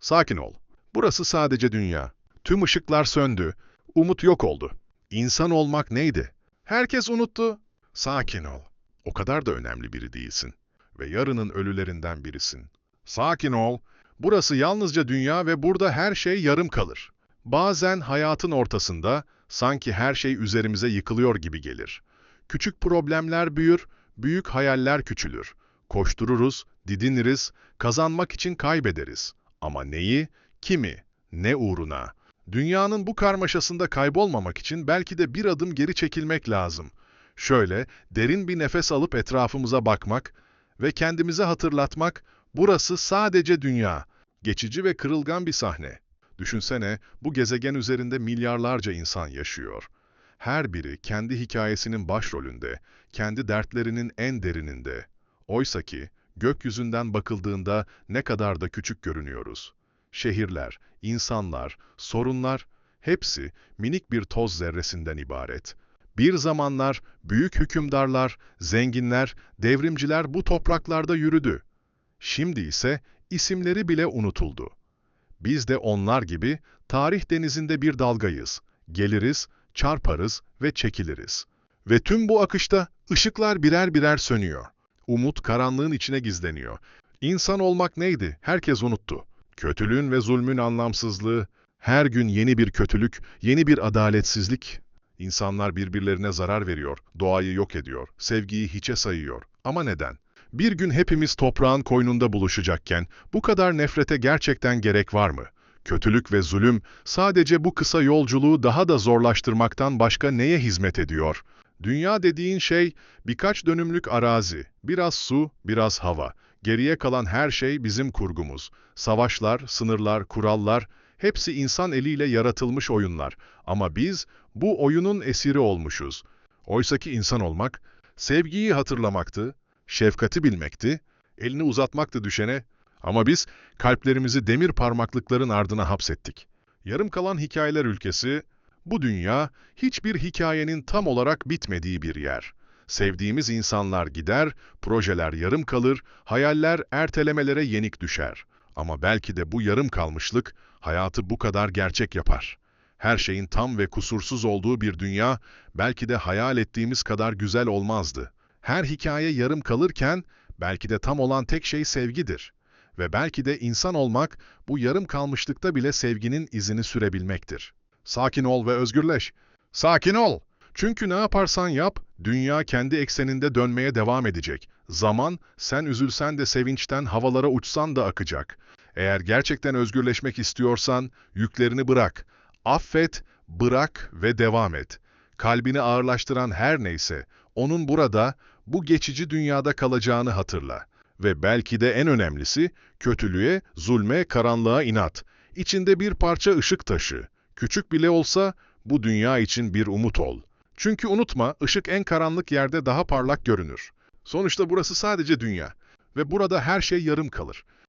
Sakin ol. Burası sadece dünya. Tüm ışıklar söndü. Umut yok oldu. İnsan olmak neydi? Herkes unuttu. Sakin ol. O kadar da önemli biri değilsin. Ve yarının ölülerinden birisin. Sakin ol. Burası yalnızca dünya ve burada her şey yarım kalır. Bazen hayatın ortasında sanki her şey üzerimize yıkılıyor gibi gelir. Küçük problemler büyür, büyük hayaller küçülür. Koştururuz, didiniriz, kazanmak için kaybederiz. Ama neyi, kimi, ne uğruna? Dünyanın bu karmaşasında kaybolmamak için belki de bir adım geri çekilmek lazım. Şöyle derin bir nefes alıp etrafımıza bakmak ve kendimize hatırlatmak, burası sadece dünya, geçici ve kırılgan bir sahne. Düşünsene, bu gezegen üzerinde milyarlarca insan yaşıyor. Her biri kendi hikayesinin başrolünde, kendi dertlerinin en derininde. Oysa ki gökyüzünden bakıldığında ne kadar da küçük görünüyoruz. Şehirler, insanlar, sorunlar hepsi minik bir toz zerresinden ibaret. Bir zamanlar büyük hükümdarlar, zenginler, devrimciler bu topraklarda yürüdü. Şimdi ise isimleri bile unutuldu. Biz de onlar gibi tarih denizinde bir dalgayız. Geliriz, çarparız ve çekiliriz. Ve tüm bu akışta ışıklar birer birer sönüyor. Umut karanlığın içine gizleniyor. İnsan olmak neydi? Herkes unuttu. Kötülüğün ve zulmün anlamsızlığı, her gün yeni bir kötülük, yeni bir adaletsizlik. İnsanlar birbirlerine zarar veriyor, doğayı yok ediyor, sevgiyi hiçe sayıyor. Ama neden? Bir gün hepimiz toprağın koynunda buluşacakken bu kadar nefrete gerçekten gerek var mı? Kötülük ve zulüm sadece bu kısa yolculuğu daha da zorlaştırmaktan başka neye hizmet ediyor? Dünya dediğin şey birkaç dönümlük arazi, biraz su, biraz hava. Geriye kalan her şey bizim kurgumuz. Savaşlar, sınırlar, kurallar, hepsi insan eliyle yaratılmış oyunlar. Ama biz bu oyunun esiri olmuşuz. Oysaki insan olmak, sevgiyi hatırlamaktı, şefkati bilmekti, elini uzatmaktı düşene. Ama biz kalplerimizi demir parmaklıkların ardına hapsettik. Yarım kalan hikayeler ülkesi, bu dünya hiçbir hikayenin tam olarak bitmediği bir yer. Sevdiğimiz insanlar gider, projeler yarım kalır, hayaller ertelemelere yenik düşer. Ama belki de bu yarım kalmışlık hayatı bu kadar gerçek yapar. Her şeyin tam ve kusursuz olduğu bir dünya belki de hayal ettiğimiz kadar güzel olmazdı. Her hikaye yarım kalırken belki de tam olan tek şey sevgidir. Ve belki de insan olmak bu yarım kalmışlıkta bile sevginin izini sürebilmektir. Sakin ol ve özgürleş. Sakin ol. Çünkü ne yaparsan yap, dünya kendi ekseninde dönmeye devam edecek. Zaman, sen üzülsen de sevinçten havalara uçsan da akacak. Eğer gerçekten özgürleşmek istiyorsan, yüklerini bırak. Affet, bırak ve devam et. Kalbini ağırlaştıran her neyse, onun burada, bu geçici dünyada kalacağını hatırla. Ve belki de en önemlisi, kötülüğe, zulme, karanlığa inat. İçinde bir parça ışık taşı. Küçük bile olsa bu dünya için bir umut ol. Çünkü unutma, ışık en karanlık yerde daha parlak görünür. Sonuçta burası sadece dünya ve burada her şey yarım kalır.